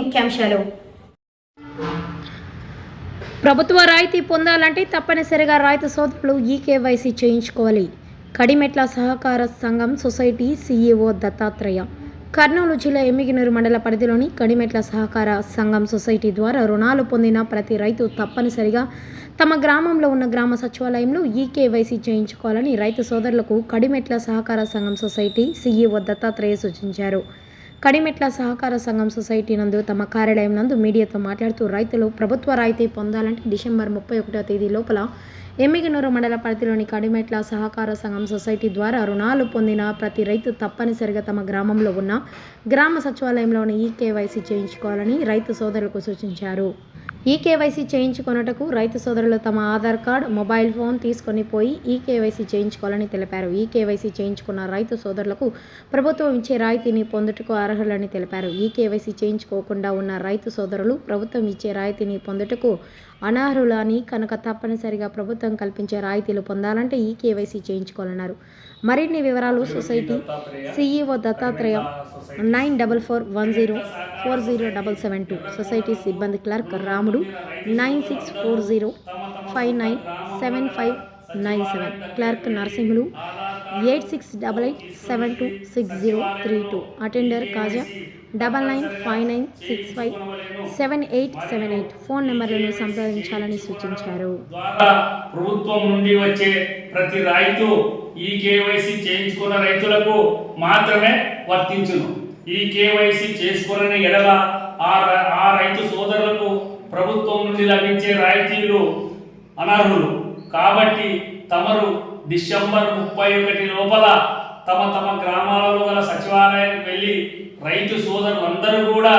ముఖ్యాంశాలు. ప్రభుత్వ రాయితీ పొందాలంటే తప్పనిసరిగా రైతు సోదరులు ఈకేవైసీ చేయించుకోవాలి. కడిమెట్ల సహకార సంఘం సొసైటీ సీఈఓ దత్తాత్రేయ. కర్నూలు జిల్లా ఎమ్మిగినూరు మండల పరిధిలోని కడిమెట్ల సహకార సంఘం సొసైటీ ద్వారా రుణాలు పొందిన ప్రతి రైతు తప్పనిసరిగా తమ గ్రామంలో ఉన్న గ్రామ సచివాలయంలో ఈ చేయించుకోవాలని రైతు సోదరులకు కడిమెట్ల సహకార సంఘం సొసైటీ సీఈఓ దత్తాత్రేయ సూచించారు. కడిమెట్ల సహకార సంఘం సొసైటీ నందు తమ కార్యాలయం నందు మీడియాతో మాట్లాడుతూ రైతులు ప్రభుత్వ రాయితీ పొందాలంటే డిసెంబర్ ముప్పై ఒకటో తేదీ లోపల ఎమ్మిగనూరు మండల పరిధిలోని కడిమెట్ల సహకార సంఘం సొసైటీ ద్వారా రుణాలు పొందిన ప్రతి రైతు తప్పనిసరిగా తమ గ్రామంలో ఉన్న గ్రామ సచివాలయంలోని ఈ కేవైసీ చేయించుకోవాలని రైతు సోదరులకు సూచించారు. ఈ కేవైసీ చేయించుకొనుటకు రైతు సోదరులు తమ ఆధార్ కార్డ్ మొబైల్ ఫోన్ తీసుకొని పోయి ఈ కేవైసీ చేయించుకోవాలని తెలిపారు. ఈ కేవైసీ చేయించుకున్న రైతు సోదరులకు ప్రభుత్వం ఇచ్చే రాయితీని పొందుటకు అర్హులని తెలిపారు. ఈ కేవైసీ చేయించుకోకుండా ఉన్న రైతు సోదరులు ప్రభుత్వం ఇచ్చే రాయితీని పొందుటకు అనర్హులని కనుక తప్పనిసరిగా ప్రభుత్వం కల్పించే రాయితీలు పొందాలంటే ఈ కేవైసీ చేయించుకోవాలన్నారు. మరిన్ని వివరాలు society CEO Dattatreya nine double four one zero four zero double seven two. Society సిబ్బంది clerk Ramudu nine six four zero five nine seven five nine seven. Clerk Narasimhulu eight six double eight seven two six zero three two. Attender Kaja double nine five nine six five seven eight seven eight phone నెంబర్లను సంప్రదించాలని సూచించారు. ప్రభుత్వం నుండి వచ్చే ప్రతి రైతు ఈ KYC చేయించుకున్న రైతులకు మాత్రమే వర్తించును. ఈ కేవైసీ చేసుకున్న ఎడల ఆ ర- ఆ రైతు సోదరులకు ప్రభుత్వం నుండి లభించే రాయితీలు అనర్హులు. కాబట్టి తమరు డిసెంబర్ ముప్పై ఒకటి లోపల తమ తమ గ్రామాలలో గల సచివాలయానికి వెళ్ళి రైతు సోదరులందరూ కూడా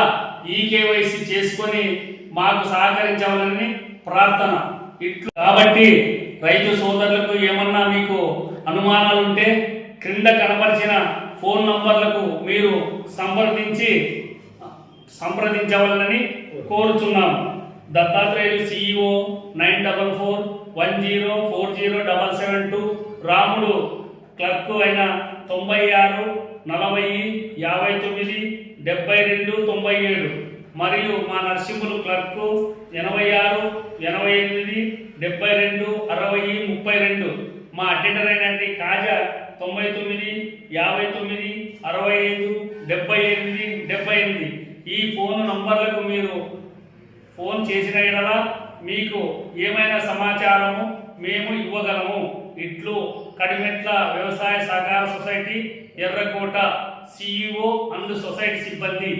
ఈ కేవైసీ చేసుకొని మాకు సహకరించవాలని ప్రార్థన. ఇట్లు కాబట్టి రైతు సోదరులకు ఏమన్నా మీకు అనుమానాలు ఉంటే క్రింద కనపరిచిన ఫోన్ నంబర్లకు మీరు సంప్రదించి సంప్రదించవాలని కోరుచున్నాం Dattatreyulu CEO nine double four one zero four zero double seven two Ramudu clerk అయిన తొంభై ఆరు నలభై యాభై తొమ్మిది డెబ్బై రెండు తొంభై ఏడు. మరియు మా నర్సింహులు క్లర్క్ ఎనభై ఆరు ఎనభై ఎనిమిది డెబ్బై రెండు అరవై ముప్పై రెండు. మా అటెండర్ అయినటువంటి కాజా తొంభై తొమ్మిది యాభై తొమ్మిది అరవై ఐదు డెబ్బై ఎనిమిది డెబ్బై ఎనిమిది. ఈ ఫోన్ నంబర్లకు మీరు ఫోన్ చేసిన మీకు ఏమైనా సమాచారము మేము ఇవ్వగలము. ఇట్లు కడిమెట్ల వ్యవసాయ సహకార సొసైటీ ఎర్రకోట సిఇఓ అండ్ సొసైటీ సిబ్బంది.